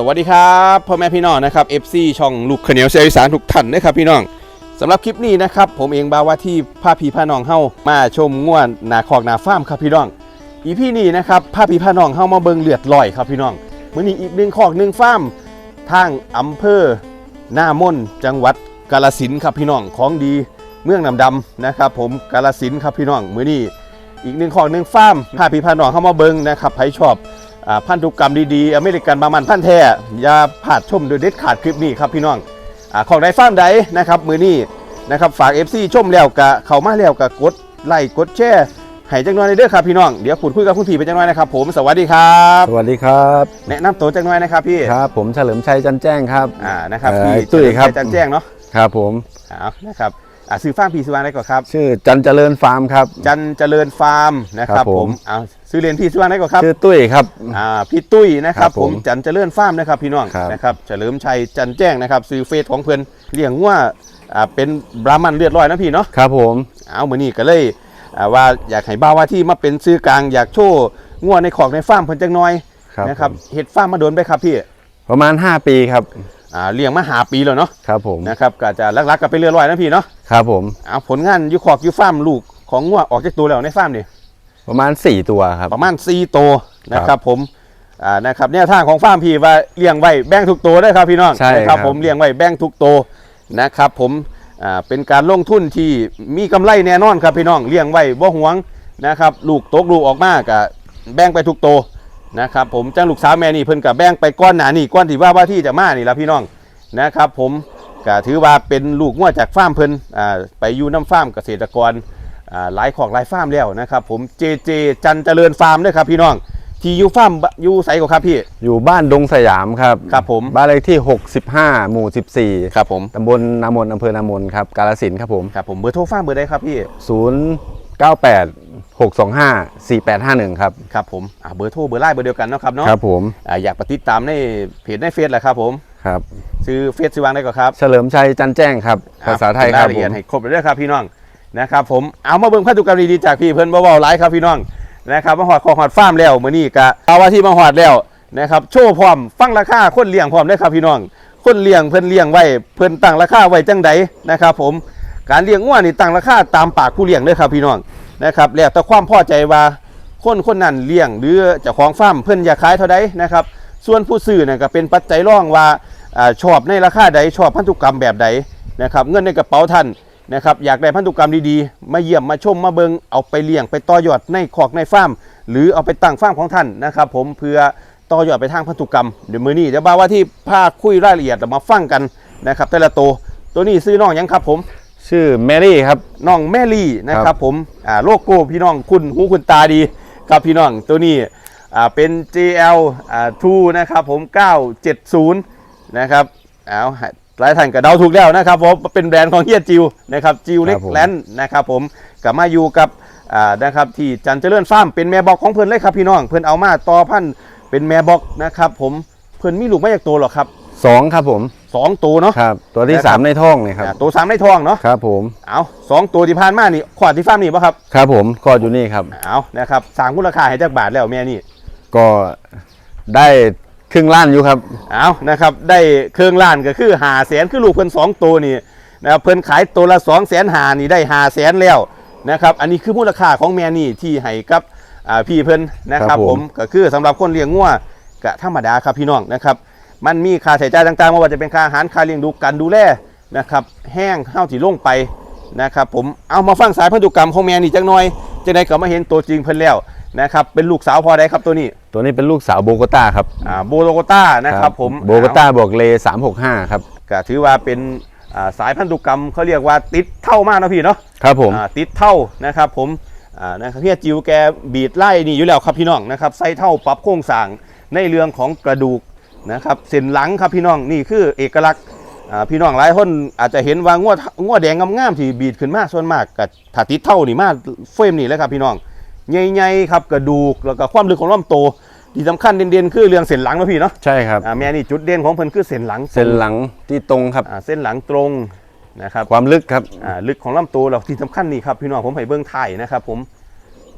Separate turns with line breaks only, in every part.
สวัสดีครับพ่อแม่พี่น้องนะครับ FC ช่องลูกขเนียวเสียอีสานทุกท่านนะครับพี่น้องสำหรับคลิปนี้นะครับผมเองบาวว่าที่พาพีพาน้องเฮามาชมง่วนนาคอกนาฟาร์มครับพี่น้องอีพี่นี้นะครับพาพีพาน้องเฮามาเบิงเลือดลอยครับพี่น้องมื้อนี้อีกหนึ่งคอกหนึ่งฟาร์มทางอำเภอหน้ามนจังหวัดกาฬสินครับพี่น้องของดีเมืองน้ำดำนะครับผมกาฬสินครับพี่น้องมื้อนี้อีกหนึ่งของหนึ่งฟาร์มพาพี่พาน้องเข้ามาเบิงนะครับใครชอบ พันธุกรรมดีๆ อเมริกันบามันพันธุ์แท้อย่าพลาดชมโดยเด็ดขาดคลิปนี้ครับพี่น้องอาของใดฟาร์มใดนะครับมือนี้นะครับฝาก FC ชมแล้วกะเข้ามาแล้วกะกดไลค์กดแชร์ให้จังน้อยในเด้อครับพี่น้องเดี๋ยวพูดคุยกับคุณพี่ไปจังน้อยนะครับผมสวัสดีครับ
สวัสดีครับ
แนะนำตัวจังน้อยนะครับพี่
ครับ ผมเฉลิมชัยจันแจ้งครับ
อ่านะครับ
เอ่อ
พี่
ตุ้ยครับ
จันแจ้งเนาะ
ครับผม
เอานะครับ อ่าซื้อฟาร์มพี่ซื้อวางได้ก่อนครับ
ชื่อจันเจริญฟาร์มครับ
จันเจริญฟาร์มนะครับ
ครับ
ผ
ผมม
เอาซื้อเรียนพี่ซื้อวางได้ก่อนครับ
ชื่อตุ้ยครับ
อ่าพี่ตุ้ยนะค
ครั
รับบผ
ผมม
จันเจริญฟาร์มนะครับพี่น้อง
ครับ
นะครับเฉลิมชัยจันแจ้งนะครับซื้อเฟซของเพื่อนเลี้ยงว่าอ่าเป็นบราหมันเลือดร้อยนะพี่เนาะ
ครับผม
เอามือนี้ก็เลยอ่าว่าอยากให้บ้าวว่าที่มาเป็นซื้อกลางอยากโชว์ง่วในของในฟาร์มเพิ่นจังน้อย
ครับ
นะครับ
ผม
เห็ดฟาร์มมาโดนไปครับพี่
ประมาณ 5 ปีครับ
อ่าเลี้ยงมาหาปีแล้วเนาะ
ครับผม
นะครับก็จะลักๆกับไปเลือดร้อยนะพี่เนาะ
ครับผม
เอาผลงานอยูคอกอยูฟาร์มลูกของง่วออกจากตัวแล้วในฟาร์มนี่
ประมาณ 4 ตัวครับ
ประมาณ4ตัวนะค
ครั
รับบผมอ่านะครับเนี่ยทางของฟาร์มพี่ว่าเลี้ยงไว้แบ่งทุกตัวได้ครับพี่น้อง
ใช่
นะค
ครั
รับบผมเลี้ยงไว้แบ่งทุกตัวนะครับผมอ่าเป็นการลงทุนที่มีกำไรแน่นอนครับพี่น้องเลี้ยงไว้บ่หวงนะครับลูกตกลูกออกมากะแบ่งไปทุกตัว นะครับผมจ้างลูกสาวแม่นี่เพิ่นกับแบ่งไปก้อนหนานี่ก้อนที่ว่าว่าที่จะมานี่ละพี่น้องนะครับผมก็ถือว่าเป็นลูกงัวจากฟาร์มเพิ่นอ่าไปอยู่น้ำฟาร์มเกษตรกรอ่าหลายของหลายฟาร์มแล้วนะครับผมเจเจจันเจริญฟาร์มด้วยครับพี่น้องที่อยูฟาร์มอยูไซก็ครับพี่
อยู่บ้านดงสยามครับ
ครับผม
บ้านเลขที่ 65 หมู่
ครับผม
14ตำบลนามนอำเภอนามนครับกาลสินธุ์ครับผม
ครับผมเบอร์โทรฟาร์มเบอร์ใดครับพี่
098 625 4851 ครับ
ครับผมอ่าเบอร์โทรเบอร์ไลน์เบอร์เดียวกันเนาะครับเนาะ
ครับผม
อ่าอยากปฏิดตามในเพจในเฟซแหละครับผม
ครับ
ซื้อเฟซซื้อวางได้ก็ครับ
เฉลิมชัยจันแจ้งครับ ภาษาไทยครับ
ละ
ผ
เอียด
ม
ให้ครบเลยเด้อครับพี่น้องนะครับผมเอามาเบิ่งพันธุกรรมดีๆจากพี่เพิ่นเบาๆหลายครับพี่น้องนะครับมาหอดของหอดฟาร์มแล้วมื้อนี้กะเอาว่าที่มาหอดแล้วนะครับโชว์พร้อมฟังราคาคนเลี้ยงพร้อมเด้อครับพี่น้อง คนเลี้ยงเพิ่นเลี้ยงไว้เพิ่นตั้งราคาไว้จังใดนะครับผมการเลี้ยงงัวนี่ตั้งราคาตามปากผู้เลี้ยงเด้อครับพี่น้อง นะครับแล้วแต่ความพอใจว่าคนคนนั้นเลี้ยงหรือเจ้าของฟาร์มเพิ่นอยากขายเท่าใดนะครับ ส่วนผู้ซื้อเนี่ยก็เป็นปัจจัยรองว่าอชอบในราคาใดชอบพันธุกรรมแบบใดนะครับ เงินในกระเป๋าท่านนะครับอยากได้พันธุกรรมดีๆ มาเยี่ยมมาชมมาเบิงเอาไปเลี้ยงไปต่อยอดในคอกในฟาร์มหรือเอาไปตั้งฟาร์มของท่านนะครับ ผมเพื่อต่อยอดไปทางพันธุกรรมเดี๋ยวมือนี้เดี๋ยวบ่าว่าที่พาคุยรายละเอียดมาฟังกันนะครับ แต่ละตัวตัวนี้ซื้อน้องยังครับผม
ชื่อแมรี่ครับ
น้องแมรี่นะค
ครั
รับบผมอ่าโลโก้พี่น้องคุณหูคุณตาดีครับพี่น้องตัวนี้อ่าเป็น JL อ่า2นะครับผม 970 นะครับเอาหลายท่านก็เดาถูกแล้วนะครับผมเป็นแบรนด์ของเฮียจิวนะครับจิวเล็ก
ครับผม
แลนด์นะครับผมกับมาอยู่กับอ่านะครับที่จันเจริญฟาร์มเป็นแม่บอกของเพิ่นเลยครับพี่น้องเพิ่นเอามาต่อพันธุ์เป็นแม่บอกนะครับผมเพิ่นมีลูกมาจากตัวหรอกครับ
สองครับผม
สองตัวเนาะ
ครับ ตัวที่
นะครับ
3ในท้องเนี่ยครับ
อ่าตัวสามในท้องเนาะ
ครับผม
เอาสองตัวที่ผ่านมานี่ขวดที่ฟาร์มนี่ป่ะครับ
ครับผมก็อยู่นี่ครับ
เอานะครับสร้างมูลค่าให้จากบาทแล้วแม่นี่
ก็ได้ครึ่งล้านอยู่ครับ
เอานะครับ ได้เครื่องล้านก็คือหาแสนคือลูกเพิ่นสองตัวนี่นะครับเพิ่นขายตัวละสองแสนหานี่ได้หาแสนแล้วนะครับ อันนี้คือมูลค่าของแม่นี่ที่ให้กับอ่าพี่เพิ่นนะค
ครั
รับบผ
ผมม
ก็คือสำหรับคนเลี้ยงงัวก็ธรรมดาครับพี่น้องนะครับ มันมีค่าใช้จ่ายต่างๆไม่ว่าจะเป็นค่าอาหารค่าเลี้ยงดูการดูแลนะครับแห้งเท่าที่ลงไปนะครับผมเอามาฟังสายพันธุกรรมของแม่นี่จังหน่อยจะได้ก็มาเห็นตัวจริงเพิ่นแล้วนะครับเป็นลูกสาวพอได้ครับตัวนี้
ตัวนี้เป็นลูกสาวโบโกต้าครับ
อ่าโบโลโกต้านะครับผม
โบโกต้าบวกเล365ครับ
ก็ถือว่าเป็นอ่าสายพันธุกรรมเขาเรียกว่าติดเท่ามากนะพี่เนาะ
ครับผม
อ่าติดเท่านะครับผมอ่านะครับพี่จิวแกบีดไล่นี่อยู่แล้วครับพี่น้องนะครับใส่เท่าปรับโครงสร้างในเรื่องของกระดูก นะครับเส้นหลังครับพี่น้องนี่คือเอกลักษณ์อ่าพี่น้องหลายคนอาจจะเห็นว่างวดงวดแดงงามๆที่บีดขึ้นมาส่วนมากกับถ้าติดเท่านี่มาเฟรมนี่แหละครับพี่น้องใหญ่ๆครับกระดูกแล้วก็ความลึกของลำตัวที่สำคัญเด่นๆคือเรื่องเส้นหลังนะพี่เนาะ
ใช่ครับ
อ่าแม่นี่จุดเด่นของเพิ่นคือเส้นหลัง
เส้นหลังที่ตรงครับ
อ่าเส้นหลังตรงนะครับ
ความลึกครับ
อ่าลึกของลำตัวเราที่สำคัญนี่ครับพี่น้องผมให้เบื้องท้ายนะครับ ผม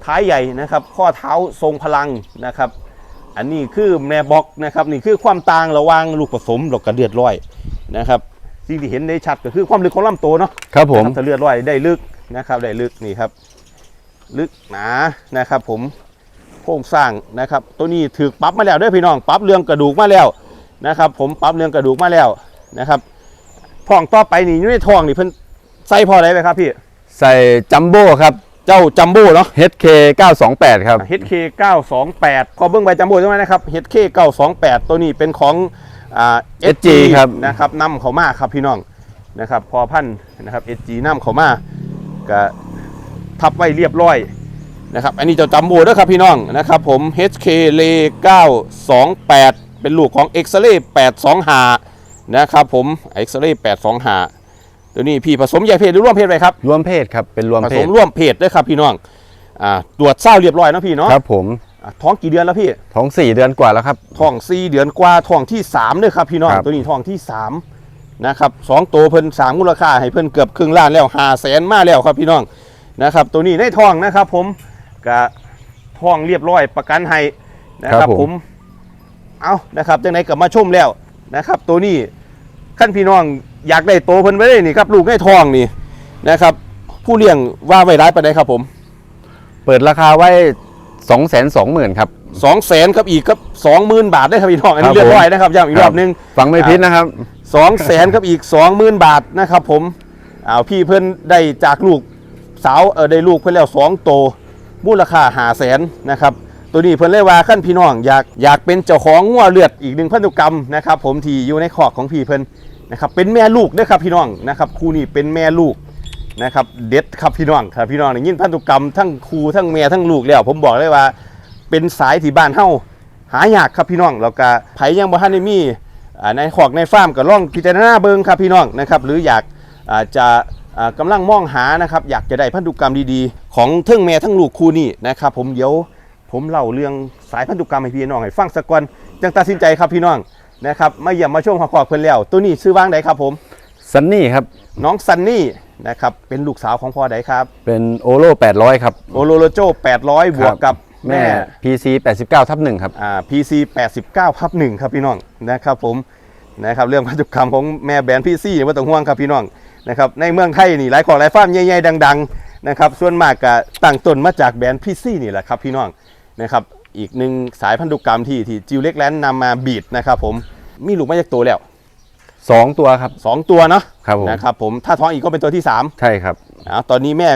ท้ายใหญ่นะครับ ข้อเท้าทรงพลังนะครับ อันนี้คือแม่บอกนะครับนี่คือความต่างระหว่างลูกผสมกับกระเดือดร้อยนะครับสิ่งที่เห็นได้ชัดก็คือความลึกของลำตัวเนาะ
ครับผม
นะครับถ้าเลือดร้อยได้ลึกนะครับได้ลึกนี่ครับ ลึกหนานะครับผมโครงสร้างนะครับ ตัวนี้ถือปรั๊บมาแล้วเด้วยพี่น้องปรั๊บเรื่องกระดูกมาแล้วนะครับ ผมปรั๊บเรื่องกระดูกมาแล้วนะครับท้องต่อไปนี่อยู่ในท้องนี่เพิ่นใส่พออะไรไหมครับพี่
ใส่จัมโบ้ครับ
เจ้าจัมโบ้เนาะ
HK 928 ครับ
HK 928ขอเบิ้งใบจัมโบ้ใช่ไหมนะครับ HK 928 ตัวนี้เป็นของอ่า
SG ครับ
นะครับนำเขามาครับพี่น้องนะครับพอพันธุ์นะครับ SG นำเขามาก็ทับไว้เรียบร้อยนะครับอันนี้เจ้าจัมโบ้ด้วยครับพี่น้องนะครับผม HK เล928 เป็นลูกของ x r a y 825นะครับผม x r a y 825 ตัวนี้พี่ผสมแยกเพศหรือร่วมเพศไปครับ
รวมเพศครับเป็นรวม
ผ
เพ
ส
ศ
มร่วมเพศด้วยครับพี่น้องอ่าตรวจเศร้าเรียบร้อยเนาะพี่เนาะ
ครับผม
อะท้องกี่เดือนแล้วพี่
ท้อง4เดือนกว่าแล้วครับ
ท้องสี่เดือนกว่าท้องที่3ด้วยครับพี่น้อง
ครับ
ตัวนี้ท้องที่3นะครับสองตัวเพิ่นสามมูลค่าให้เพิ่นเกือบครึ่งล้านแล้วหาแสนมาแล้วครับพี่น้องนะครับ ตัวนี้ในท้องนะครับ ผมกะท้องเรียบร้อยประกันให้นะครับผม เอานะครับจังไหนกลับมาชมแล้วนะครับ ตัวนี้ขั้นพี่น้อง อยากได้โตเพิ่นไว้เลยนี่ครับ ลูกในท้องนี่นะครับ ผู้เลี้ยงว่าไว้ร้ายไปได้ครับผม
เปิดราคาไว้220,000ครับ
สองแสนครับอีกครับสองหมื่นบาทได้ครับพี่น้องอัน
ครั
นี้
บ
เรียบร้อย
ผม
นะครับย้ำอีกรอบหนึง
ฟังไม่ผิดนะครับ
สองแสนครับอีกสองหมื่นบาทนะครับผมเอาพี่เพิ่นได้จากลูกสาวเออได้ลูกเพิ่นแล้วสองโตวมูลค่าหาแสนนะครับ ตัวนี้เพิ่นเลยว่าขั้นพี่น้องอยากอยากเป็นเจ้าของงัวเลือดอีกหนึ่งพันธุกรรมนะครับผมที่อยู่ในขอกของพี่เพิ่น นะครับเป็นแม่ลูกด้วยครับพี่น้องนะครับคู่นี้เป็นแม่ลูกนะครับเด็ดครับพี่น้องครับพี่น้องยินพันธุกรรมทั้งครูทั้งแม่ทั้งลูกแล้วผมบอกเลยว่า เป็นสายที่บ้านเฮาหายากครับพี่น้องแล้วก็ไผยังบ่ทันได้มีในขอกในฟาร์มก็ลองพิจารณาเบิงครับพี่น้องนะครับหรืออยากอาจะอ่ากำลังมองหานะครับอยากจะได้พันธุกรรมดีๆ ของทั้งแม่ทั้งลูกคู่นี้นะครับผมเดี๋ยวผมเล่าเรื่องสายพันธุกรรมให้พี่น้องให้ฟังสักก่อนจังตัดสินใจครับพี่น้อง นะครับมาเยี่ยมมาชมขอกๆเพิ่นแล้ว ตัวนี้ชื่อว่างใดครับผม
ซันนี่ครับ
น้องซันนี่นะครับเป็นลูกสาวของพ่อใดครับ
เป็นโอโล800 ครับ
โอโลโลโจ800 บวกกับ
แม่
แม่
PC 89ทับ1ครับ
อ่า PC 89พับหนึ่งครับพี่น้องนะครับผมนะครับเรื่องพันธุกรรมของแม่แบรนด์ PC เนี่ยไม่ต้องห่วงครับพี่น้องนะครับในเมืองไทยนี่หลายของหลายฟาร์มใหญ่ๆดัง ๆ นะครับส่วนมากก็ตั้งต้นมาจากแบรนด์ PC นี่แหละครับพี่น้องนะครับ อีกหนึ่งสายพันธุกรรมที่ที่จิวเล็กแลนด์นำมาบีดนะครับผมมีลูกมาจากตัวแล้ว
2ตัวครับ
สองตัวเนาะ
ครับผม
นะครับผมถ้าท้องอีกก็เป็นตัวที่3
ใช่ครับ
อ่าตอนนี้แม่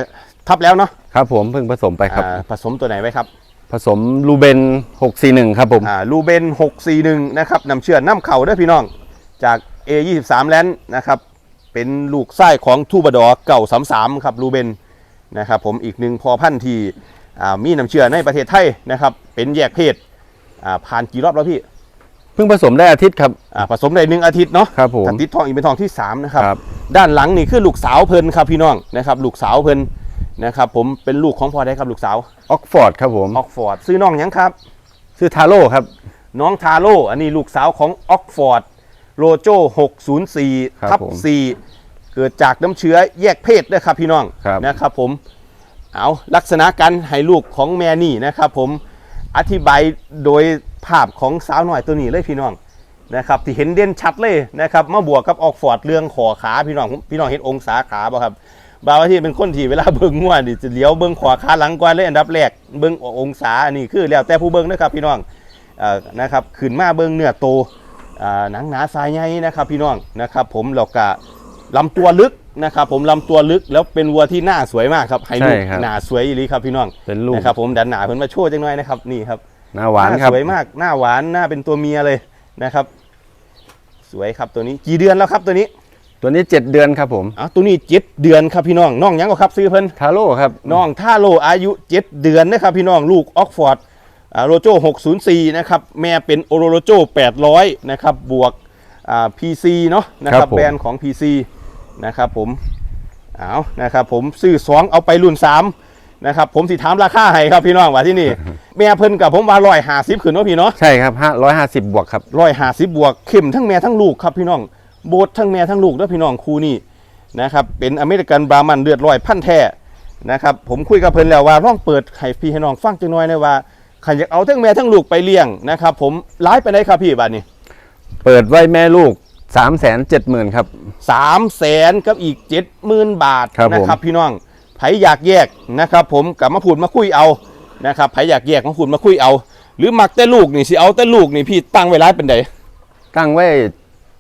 ทับแล้วเนาะ
ครับผมเพิ่งผสมไปครับ
อ่าผสมตัวไหนไว้ครับ
ผสมลูเบน 641 ครับผม
อ่าลูเบน 641 นะครับนำเชื่อน้ำเข่าเด้อพี่น้อง จาก A23 แลนด์นะครับ เป็นลูกไส้ของทูบดอเก่า33 ครับลูเบนนะครับผมอีกหนึ่งพอพันธุ์ที่อ่า มีน้ำเชื่อในประเทศไทยนะครับ เป็นแยกเพศอ่าผ่านกี่รอบแล้วพี่
เพิ่งผสมได้อาทิตย์ครับ
อ่าผสมได้หนึ่งอาทิตย์เนาะ
ครับผม
ถ้าติดทองอีกเป็นทองที่3นะครับ
ครับ
ด้านหลังนี่คือลูกสาวเพิ่นครับพี่น้องนะครับ ลูกสาวเพิ่นนะครับผมเป็นลูกของพ่อได้ครับลูกสาว
ออกฟอร์ดครับผม
ออกฟอร์ดซื้อน้องหยังครับ
ชื่อทาโร่ครับ
น้องทาโร่อันนี้ลูกสาวของออกฟอร์ดโลโจ604
ครับ
ทับ
ผม
4เกิดจากน้ำเชื้อแยกเพศด้วยครับพี่น้อง
ครับ
นะครับผม เอาลักษณะการให้ลูกของแม่นี่นะครับ ผมอธิบายโดยภาพของสาวหน่อยตัวนี้เลยพี่น้องนะครับที่เห็นเด่นชัดเลยนะครับมาบวกกับออกฟอร์ดเรื่องขอขาพี่น้องพี่น้องเห็นองศาขาบ่ครับบางที่เป็นคนที่เวลาเบิ่งง่วนี่จะเลี้ยวเบิ่งขวาขาหลังก่อนเลยอันดับแรกเบิ่งองศาอันนี้คือแล้วแต่ผู้เบิ่งนะครับพี่น้องอ่นะครับขึ้นมาเบิ้งเนื้อโตอ่าหนังหนาสายใหญ่นะครับพี่น้องนะครับ ผมแล้วก็ลำตัวลึก นะครับผมลำตัวลึกแล้วเป็นวัวที่หน้าสวยมากครับให้ลูก
ใช่ครับ
หน้าสวยอีหลีครับพี่น้อง
เป็นลูก
นะครับผมดันหนาเพิ่นมาโชว์จังหน่อยนะครับนี่ครับ
หน้าหวานครับ
สวยมากหน้าหวานหน้าเป็นตัวเมียเลยนะครับ สวยครับตัวนี้กี่เดือนแล้วครับตัวนี้
ตัวนี้ 7 เดือนครับผม
อ๋อตัวนี้เจ็ดเดือนครับพี่น้องน้องหยังก็ครับซื้อเพิ่น
ทาโร่ครับ
น้องท่าโลอายุ 7 เดือนนะครับพี่น้องลูกออกฟอร์ดโรโจ604 นะครับ แม่เป็นโอโรโรโจ800 นะครับ บวกอ่า PC เนาะนะค
ครั
รับบ
ผม
แบรนด์ของ PC นะครับผมเอานะครับผมซื้อ2เอาไปรุ่น3นะครับผมสิถามราคาให้ครับพี่น้องว่าที่นี่ แม่เพิ่นกับผมว่าร้อยห้าสิบขึ้นเนาะพี่เนาะ
ใช่ครับ550บวกครับ
ร้อยห้าสิบบวกเข้มทั้งแม่ทั้งลูกครับพี่น้องโบดทั้งแม่ทั้งลูกแล้วพี่น้องคู่นี้นะครับเป็นอเมริกันบรามันเลือดร้อยพันธุ์แท้นะครับผมคุยกับเพิ่นแล้วว่าลองเปิดให้พี่ให้น้องฟังจังหน่อยเลยว่าขันอยากเอาทั้งแม่ทั้งลูกไปเลี้ยงนะครับผมร้ายไปไหนครับพี่บัดนี้
เปิดไว้แม่ลูก 3 7 0 0 0 0ครับ
สามแสนกับอีกเจ็ดหมื่นบาท
ครับผม
นะครับพี่น้องไผอยากแยกนะครับผมกับมาพูดมาคุยเอานะครับไผอยากแยกมาพูดมาคุยเอา หรือมักแต่ลูกนี่สิเอาแต่ลูกนี่พี่ตั้งไว้ร้ายเป็นได
ตั้งไว้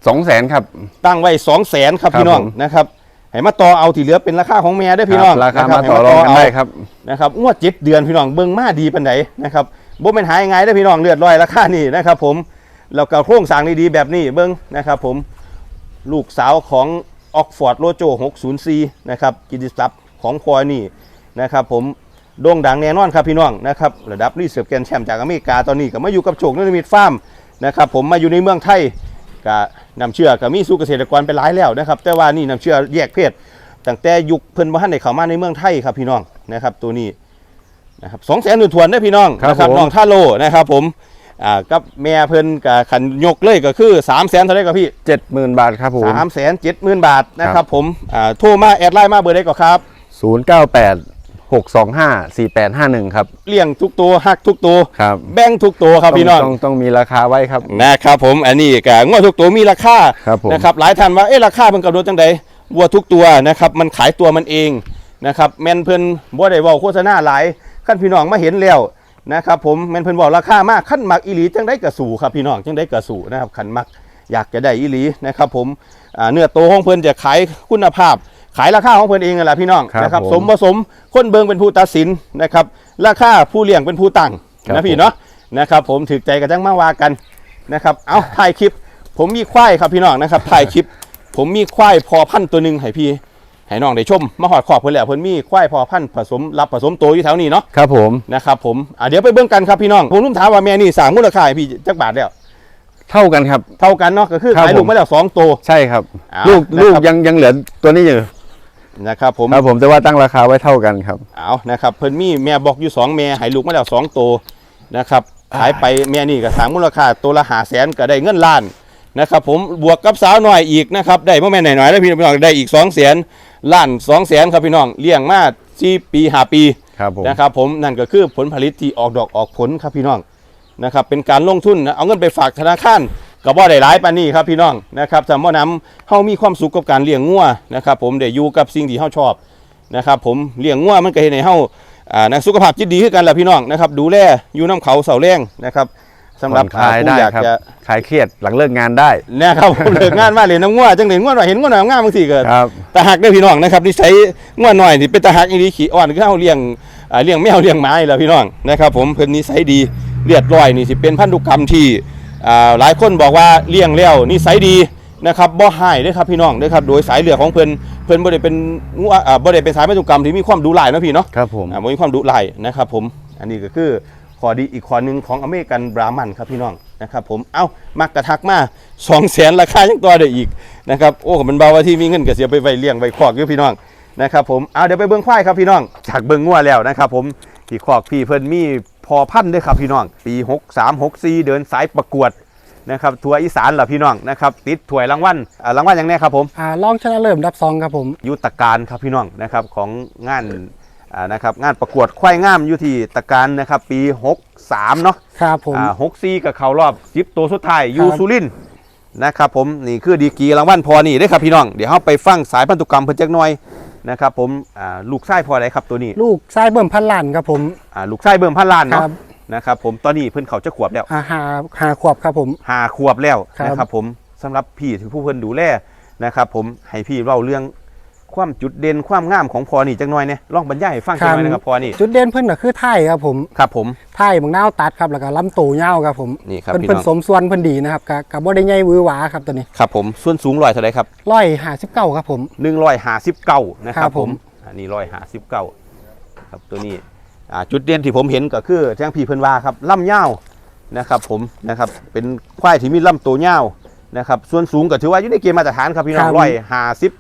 2 0 0 0 0 0ครับ
ตั้งไว้สองแสนครับ
ครับ
พี่น้อง
ผม
นะครับให้มาต่อเอาที่เหลือเป็นราคาของแม่ได้อพี่น้อง
ราคา
นะ
มา
ให้
ต่อรองกัน
เา
ได้ครับ
นะครับงวดเจ็ดเดือนพี่น้องเบิ่งมาดีปันไหนนะครับบ่เป็นหายง่ายได้อพี่น้องเลือดลอยราคานี่นะครับผม แล้วก็โครงสร้างดีๆแบบนี้เบิ่งนะครับผมลูกสาวของออกฟอร์ดโลโจ604นะครับกิติศัพท์ของพลอยนี่นะครับผมโด่งดังแน่นอนครับพี่น้องนะครับระดับรีเสิร์ฟแกรนด์แชมป์จากอเมริกาตอนนี้ก็มาอยู่กับโชคนนมิตฟาร์มนะครับผมมาอยู่ในเมืองไทยก็นำเชื่อก็มีสู่เกษตรกรไปหลายแล้วนะครับแต่ว่านี่นำเชื่อแยกเพศตั้งแต่ยุคเพิ่นบ่ทันได้เข้ามาในเมืองไทยครับพี่น้องนะครับตัวนี้นะครับสองแสนหนึ่งทวนได้อพี่น้อง
ครับ
นะครับ
ผม
น้องท่าโลนะครับผม อ่ากับแม่เพิ่นกับขันยกเลยก็คือ3ามแสนเท่าไหรกับพี่
70,000บาทครับผม
สามแสนเจ็ดหมื่นบาทนะค
ครั
รับบผมอ่าโทรมาแอดไลน์มาเบอร์ได้ก็ครับ
098 625 4851ครับ
เลี้ยงทุกตัวหักทุกตัว
ครับ
แบ่งทุกตัวครับพี่น้อง
ต้องต้องมีราคาไว้ครับ
นะครับผมอันนี้ก็งวดทุกตัวมีราคา
ครับผม
นะครับหลายท่านว่าเอ๊ะราคามันกำหนดจังใดวัวทุกตัวนะครับมันขายตัวมันเองนะครับแมนเพิ่นบ่ได้เว้าโฆษณาหลายขั้นพี่น้องมาเห็นแล้ว นะครับผมแมนเพิ่นบอกราคามากขั้นมักอีหลีจังได้กระสู่ครับพี่น้องจังได้กระสู่นะครับขันมักอยากจะได้อีหลีนะครับผมอ่าเนื้อโตของเพิ่นจะขายคุณภาพ ขายราคาของเพิ่นเองนั่นแหละพี่น้อง
ครับ
นะครับ
ผม
สมผสมคนเบิงเป็นผู้ตัดสินนะครับราคาผู้เลี้ยงเป็นผู้ตั้ง
ครับ
นะพี่
ผม
เนาะนะครับผมถือใจกันจังมาว่ากันนะครับเอาถ่ายคลิป ผมมีควายครับพี่น้องนะครับถ่ายคลิป ผมมีควายพอพันธุ์ตัวหนึ่งให้พี่ ให้น้องได้ชมมาหอดขอบเพิ่นแล้วเพิ่นมีควายพอพันธุ์ผสมรับผสมโตวอยู่แถวนี้เนาะ
ครับผม
นะครับผมอะเดี๋ยวไปเบิ่งกันครับพี่น้องผมรุ่มถามว่าแม่นี่สร้างมูลค่าให้พี่จักบาทแล้ว
เท่ากันครับ
เท่ากันเนาะก็คือ
ครับ
ขายลู
ผ
ก
ม
มาแล้วสองตัว
ใช่ครับ
อ่า
ลูก
นะครับ
ลูกยังยังเหลือตัวนี้อยู่
นะครับผม
ครับผมแต่ว่าตั้งราคาไว้เท่ากันครับ
เอานะครับเพิ่นมีแม่บอกอยู่สองแม่ให้ลูกมาแล้วสองตัวนะครับขายไปแม่นี่ก็สร้างมูลค่าตัวละหาแสนก็ได้เงินล้านนะครับผมบวกกับสาวหน่อยอีกนะครับได้พ่อแม่หน่อยๆแล้วพี่น้องได้อีกสองแสน ล้านสองแสนครับพี่น้องเลี้ยงมาสี่ปีห้าปี
ครับผม
นะครับผมนั่นก็คือผลผลิตที่ออกดอกออกผลครับพี่น้องนะครับเป็นการลงทุนนะเอาเงินไปฝากธนาคารก็บ่ได้หลายปานนี้ครับพี่น้องนะครับสำหรับน้ำเฮามีความสุขกับการเลี้ยงงัวนะครับผมได้อยู่กับสิ่งที่เฮาชอบนะครับผมเลี้ยงงัวมันก็เฮ็ดให้เฮาอ่านะสุขภาพจิตดีขึ้นกันแหละพี่น้องนะครับดูแลอยู่น้ำเขาเสาแรงนะครับ สำหรับ
ผ่อนคลาย
ผู้
ได้
อยาก
ครับ
จะ
คลายเครียดหลังเลิกงานได้
นะครับผมเลิกงานมาเลยน้ำงัวจังเลยงัวหน่อยเห็นงัวหน่อยงามบางทีเกิด
ครับ
ตาหักได้อพี่น้องนะครับนี่ใช้ง่วนหน่อยนี่เป็นตาหักอีดีขี่อ่อนคือเฮาเลี้ยงอ่าเลี้ยงแมวเลี้ยงหมานี่แหล้วพี่น้องนะครับ ผมเพิ่นนิสัยดีเลียดร้อยนี่สิเป็นพันธุกรรมที่อ่าหลายคนบอกว่าเลี้ยงแล้วนิสัยดีนะครับบ่หายเด้อครับพี่น้องเด้อครับโดยสายเลือดของเพิ่นเพิ่นบ่ได้เป็นงัวอ่าบ่ได้เป็นสายพันธุกรรมที่มีความดุร้ายเนาะพี่เนาะ
ครับผม
อ่าบ่มีความดุร้ายนะครับผมอันนี้ก็คือ ข้อดีอีกข้อหนึงของอเมริกันบรามันครับพี่น้องนะครับผมเอ้ามักกระทักมา2แสนราคายังต่อได้อีกนะครับโอ้มันเบาว่าที่มีเงินก็เสียไปไว้เลี้ยงไว้คอกอยู่พี่น้องนะครับผมเอาเดี๋ยวไปเบิ่งควายครับพี่น้องจากเบิ่งงัวแล้วนะครับผมที่คอกพี่เพิ่นมีพอพันธุ์ด้วยครับพี่น้อง ปี63 64เดินสายประกวดนะครับทัวร์อีสานล่ะพี่น้องนะครับติดถ้วยรางวัลอ่ารางวัลอย่างแน่ครับผม
อ่าลองชนะเริ่มดับซองครับผม
ยุทธการครับพี่น้องนะครับของงานอ่า นะครับงานประกวดควายงามอยู่ที่ตะการนะครับปี 63 เนาะ
ครับผม
อ่า64กับเขารอบ10ตัวสุดท้ายอยู
ครับ
สุรินทร์นะครับผมนี่คือดีกรีรางวัลพอนี่ได้อครับพี่น้องเดี๋ยวเราไปฟังสายพันธุกรรมเพิ่นจักหน่อยนะครับผมอ่าลูกไส้พอไดครับตัวนี้
ลูกไส้เบิ่มพันล้านครับผม
อ่าลูกไส้เบิ่มพันล้าน
ค
เนาะ
รับ
นะครับผมตอนนี้เพิ่นเขาจะขวบแล้ว
อาหาหาขวบครับผม
หาขวบแล้ว
ครับ
นะครับผมสำหรับพี่ที่ผู้เพิ่นดูแลนะครับผมให้พี่เล่าเรื่อง ความจุดเด่นความงามของพอนี่จักหน่อยเนี่ยลองบรรยายให้ฟังจักหน่อยนะครับพอนี่
จุดเด่นเพิ่นก็คือไทยครับผม
ครับผม
ไทยบางนาวตัดครับแล้วก็ลำตูยาวครับผม
นี่ครับ
เพิ่น
พี่
เพิ่น
น้อง
สมส่วนเพิ่นดีนะครับกับกับบ่ได้ใหญ่หวือหวาครับตัวนี้
ครับผมส่วนสูงร้อยเท่าไรครับ
ร้อยห้าสิบเก้าครับผม
หนึ่งร้อยห้าสิบเก้านะค
ค
รั
รั
บบผ
ผมม
อันนี้ร้อยห้าสิบเก้าครับตัวนี้อ่าจุดเด่นที่ผมเห็นก็คือแจ้งพี่เพิ่นว่าครับล่ำยาวนะครับผมนะครับเป็นควายที่มีลำตัวยาวนะครับส่วนสูงก็ถือว่าอยู่ในเกณฑ์มาตรฐานครับพี่น้องร้อยห้าสิบ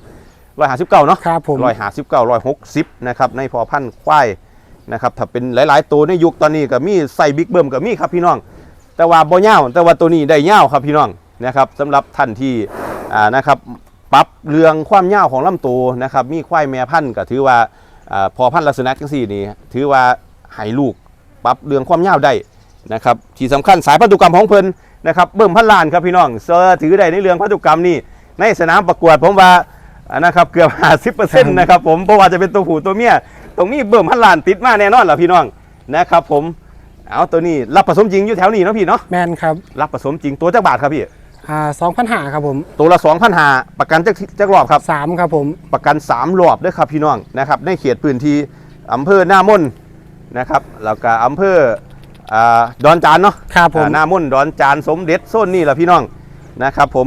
ร้อยห้าสิบเก้าเนาะ
ครับผม
ร้อยห้าสิบเก้าร้อยหกสิบนะครับในพอพันธุ์ควายนะครับถ้าเป็นหลาย ๆ ตัวในยุคตอนนี้ก็มีใส่บิ๊กเบิ้มก็มีครับพี่น้อง แต่ว่าบ่ยาวแต่ว่าตัวนี้ได้ยาวครับพี่น้องนะครับสำหรับท่านที่อ่านะครับปรับเรื่องความยาวของลำตัวนะครับมีควายแม่พันธุ์ก็ถือว่าอ่าพอพันธุ์ลักษณะจังซี่นี่ถือว่าให้ลูกปรับเรื่องความยาวได้นะครับที่สำคัญสายพันธุกรรมของเพิ่นนะครับเบิ่มพันล้านครับพี่น้องเซอร์ถือได้ในเรื่องพันธุกรรมนี่ในสนามประกวดผมว่าอ่า นะครับเกือบ50%นะครับผมเพราะว่าจะเป็นตัวผู้ตัวเมียตรงนี้เบิ่มพันล้านติดมาแน่นอนล่ะพี่น้องนะครับผมเอาตัวนี้รับผสมจริงอยู่แถวนี้เนาะพี่เนาะ
แมนครับ
รับผสมจริงตัวจักบาทครับพี่
อ่าสองพันหาครับผม
ตัวละ2,500ประกันจักจักรอบครับ
สามครับผม
ประกัน3รอบด้วยครับพี่น้องนะครับในเขตพื้นที่อำเภอหน้ามนนะครับแล้วก็อำเภออ่าดอนจานเนาะ
ครับผม
อ่าหน้ามนดอนจานสมเด็จโซนนี่แหละพี่น้องนะครับผม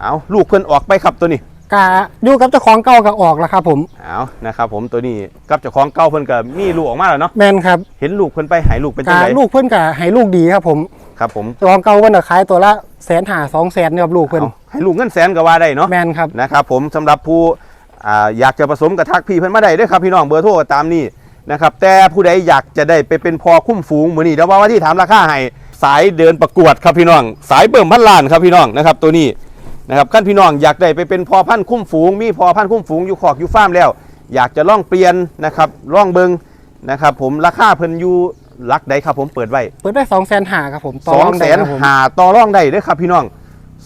เอาลูกเพิ่นออกไปครับตัวนี้
กาอยู่กับเจ้าของเก่าก็ออกแล้วครับผม
เอานะครับผมตัวนี้กับเจ้าของเก่าเพิ่นก็มีลูกออกมาแล้วเนาะ
แมนครับ
เห็นลูกเพิ่นไปใหายลูกเป็นจั
กาง
ได
ลูกเพื่อนกาให้ลูกดีครับผม
ครับผม
เจ้าของเก่าเพื่อนก็ขายตัวละแสนหาสองแสนครับลูกเพื่อน
เอาให้ลูกเงินแสนก็ว่าได้เนาะ
แมนครับ
นะครับผมสำหรับผู้อ่าอยากจะผสมกับทักพี่เพิ่นมาได้เด้วยครับพี่น้องเบอร์โทรก็ตามนี้นะครับแต่ผู้ใดอยากจะได้ไปเป็นพอคุ้มฝูงมือนี้เดี๋ยวว่าว่าที่ถามราคาให้สายเดินประกวดครับพี่น้อง สายเบิ่มพันล้านครับพี่น้องนะครับตัวนี้ นะครับขั้นพี่น้องอยากได้ไปเป็นพอพันธุ์คุ้มฝูง มีพอพันธุ์คุ้มฝูงอยู่ขอกอยู่ฟาร์มแล้ว อยากจะล่องเปลี่ยนนะครับล่องเบิงนะครับผมราคาเพิ่นอยู่หลักใดครับผมเปิดไว้
เปิดได้สองแสนหาครับผมต่
สอง
รได้
แสน
ครับผม
หาต่อร่องได้เด้อครับพี่น้อง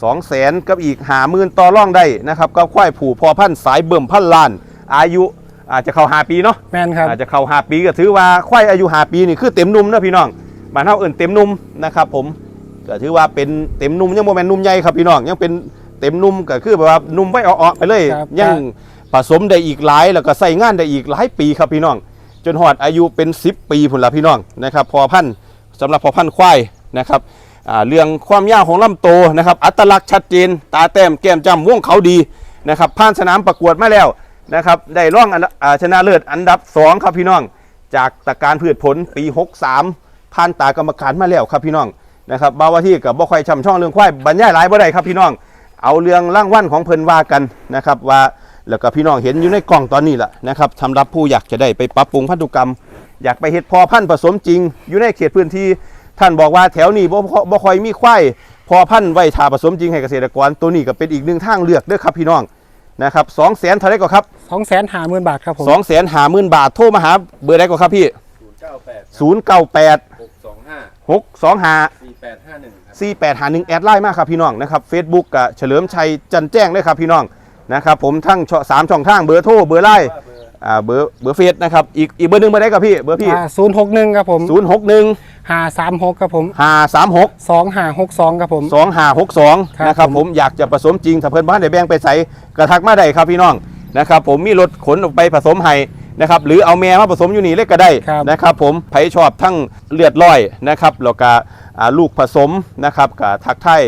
สองแสนกับอีกหาหมื่นต่อร่องได้นะครับก็ควายผูพอพันธุ์สายเบิ่มพันล้าน อายุอาจจะเข้าหาปีเนาะ
แมนครับ
อาจจะเข้าหาปีก็ถือว่าควายอายุหาปีนี่คือเต็มหนุ่มนะพี่น้องบ้านเฮาเอิ่นเต็มหนุ่มนะครับผมก็ถือว่าเป็นเต็มหนุ่มยังบ่แม่นหนุ่มใหญ่ครับพี่น้องยังเป็น เต็มหนุ่มก็คือแบบว่าหนุ่มไว้อ่อๆไปเลย
ครับ
ยังผสมได้อีกหลายแล้วก็ใส่งานได้อีกหลายปีครับพี่น้อง จนหอดอายุเป็น 10 ปีพุ่นละพี่น้องนะครับพอพันธุ์สำหรับพอพันธุ์ควายนะครับอ่าเรื่องความยาวของลำโตวนะครับ อัตลักษณ์ชัดเจน ตาแต้มแก้มจำวงเขาดีนะครับผ่านสนามประกวดมาแล้วนะครับได้ร่องอันดับอ่าชนะเลิศอันดับ2ครับพี่น้อง จากตะการพืชผลปี 63ผ่านตากรรมการมาแล้วครับพี่น้องนะครับบาวาที่กับบ่ค่อยช่ำช่องเรื่องควายบรรยายหลายบ่ได้ครับพี่น้อง เอาเรื่องร่างวันของเพิ่นว่ากันนะครับว่าแล้วก็พี่น้องเห็นอยู่ในกล่องตอนนี้แหละนะครับสำหรับผู้อยากจะได้ไปปรับปรุงพันธุกรรม อยากไปเฮ็ดพอพันธุ์ผสมจริง อยู่ในเขตพื้นที่ท่านบอกว่าแถวนี้บ่บ่บ่ค่อยมีควายพอพันธุ์ไว้ทาผสมจริงให้เกษตรกรตัวนี้ก็เป็นอีกหนึ่งทางเลือกเด้อครับพี่น้องนะครับ2 0 0 0 0 0เท่าไหร่ก็ครับ
สองแสนหาหมื่นบาทครับผม
2 5 0 0 0 0บาทโทรมาหาเบอร์ใดก็ครับพี่098
625
625
4851
4851แอด ไลน์มากครับพี่น้องนะครับ Facebook กับเฉลิมชัยจันแจ้งเลยครับพี่น้องนะครับผมทั้งช่องสามช่องทางเบอร์โทรเบอร์ไลน์อ่าเบอร์เบอร์เฟซนะครับอีกอีกเบอร์หนึ่งเบอร์ใดครับพี่เบอร์พี่
ศูนย์หกหนึ่งครับผม
ศูนย์หกหนึ่ง
หาสามหกครับผม
ห้าสามหก
สองหาหกสองครับผม
สองห้าหกสอง
ครับ
นะครับ
ผม
ผมอยากจะผสมจริงถ้าเพิ่นบ้านได้แบ่งไปใส่กระทักมาได้ครับพี่น้องนะครับผมมีรถขนออกไปผสมให้ นะครับหรือเอาแม่มาผสมอยู่นี่เล็กก็ได้
ครับ
นะครับผมไผชอบทั้งเลือดร้อยนะครับแล้วก็อ่าลูกผสมนะครับกับทักไทาย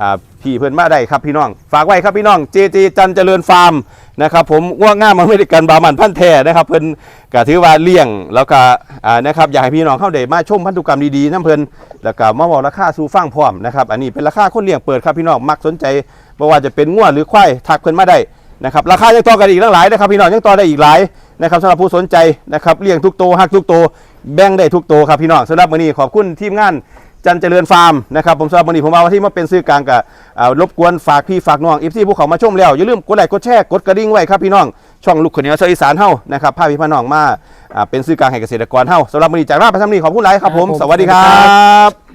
อ่าพี่เพื่อนมาได้ครับพี่น้อง ฝากไว้ครับพี่น้องเจเจจันเจริญฟาร์มนะครับผมง่วงง่ามมาไม่ได้กันบามันพันธุ์แท้นะครับเพิ่นก็ถือว่าเลี้ยงแล้วก็อ่านะครับอยากให้พี่น้องเข้าได้มาชมพันธุกรรมดีๆน้ำเพิ่นแล้วก็มาบอกราคาสู่ฟังพร้อมนะครับอันนี้เป็นราคาคนเลี้ยงเปิดครับพี่น้องมักสนใจไม่ว่าจะเป็นง่วหรือควายทักเพิ่นมาได้ นะครับราคายังต่อกันอีกหลายนะครับพี่น้องยังต่อได้อีกหลายนะครับสำหรับผู้สนใจนะครับเลี้ยงทุกโตวฮักทุกโตวแบ่งได้ทุกโตวครับพี่น้องสำหรับมื้อนี้ขอบคุณทีมงานจันเจริญฟาร์มนะครับผมสำหรับวันนี้ผมมาวันที่มาเป็นซื้อกลางกับอ่ารบกวนฝากพี่ฝากน้องอีฟซีผู้เขามาชมแล้วอย่าลืมกดไลค์กดแชร์กดกระดิ่งไว้ครับพี่น้องช่องลูกขนเหนียวชาวอีสานเฮานะครับพาพี่พาน้องมาอ่าเป็นซื้อกลางให้เกษตรกรเฮาสำหรับวันนี้จากราชประชานีขอบคุณหลายครับผม
ครับผม
สวัสดีครับ